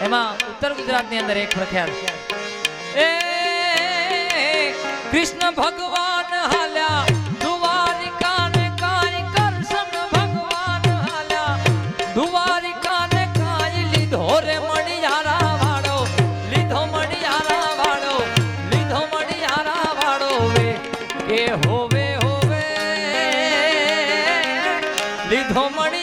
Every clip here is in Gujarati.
એમાં ઉત્તર ગુજરાતની અંદર એક પ્રખ્યાત એ કૃષ્ણ ભગવાન હાલ્યા લીધો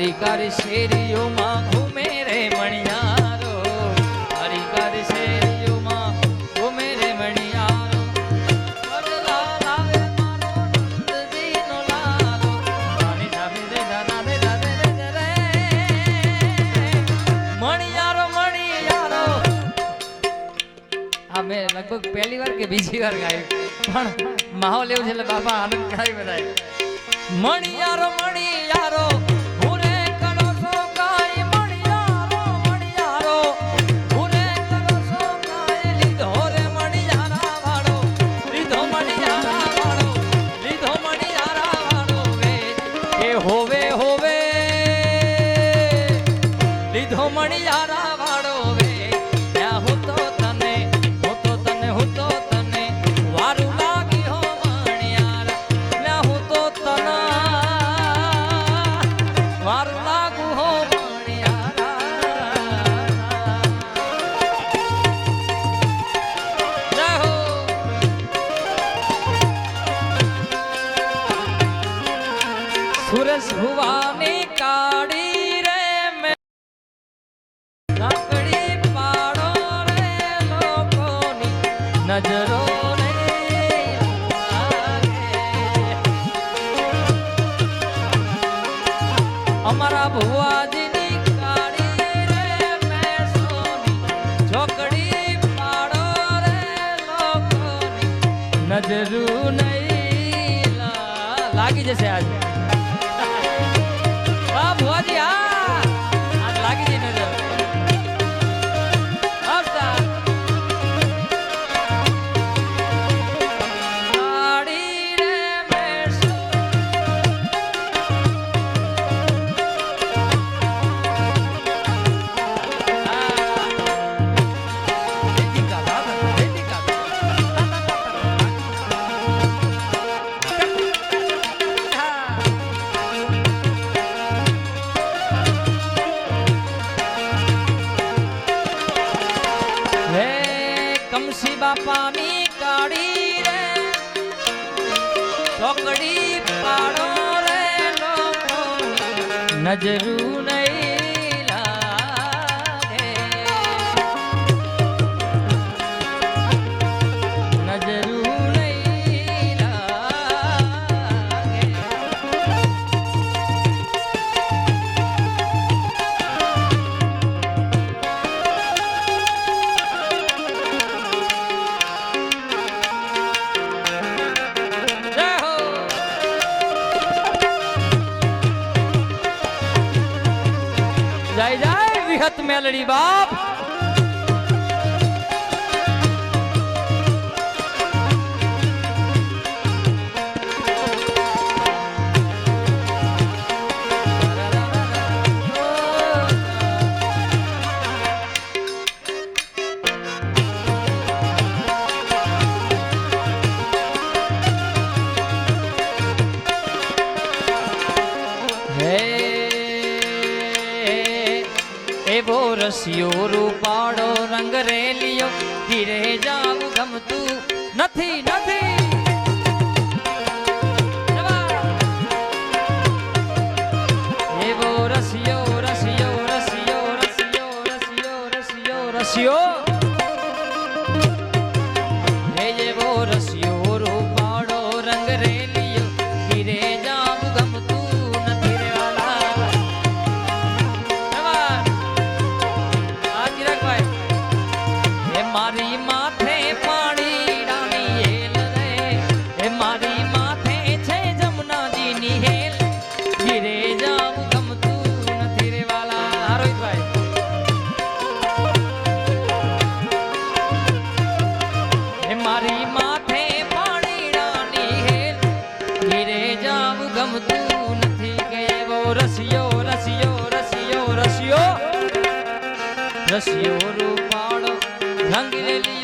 કારી કારી શેરીઓમાં ઘૂમે રે મણિયારો. કારી કારી શેરીઓમાં ઘૂમે રે મણિયારો. મણિયારો મણિયારો. હા, મેં લગભગ પહેલી વાર કે બીજી વાર ગાયું. પણ માહોલ એવું છે એટલે બાપા આનંદ ખાઈ બધા મણિયારો મણિયારો. ભુવાની કાળી રે મેં. લાકડી પાડો રે લોકોની નજરો. અમારા લોકોની નજરું નહીં લાગી જશે આજે. કમસી બાપાની કાઢી રે ઢોકડી પાડો રે લોકો નજરું વિહત મેલડી બાપ. રસિયો રૂપાળો રંગ રેલિયો ધીરે જાવું ગમતું નથી નથી. રસિયો રસિયો રસિયો રસિયો. રસિયો રૂપાળો રંગ લીલિયો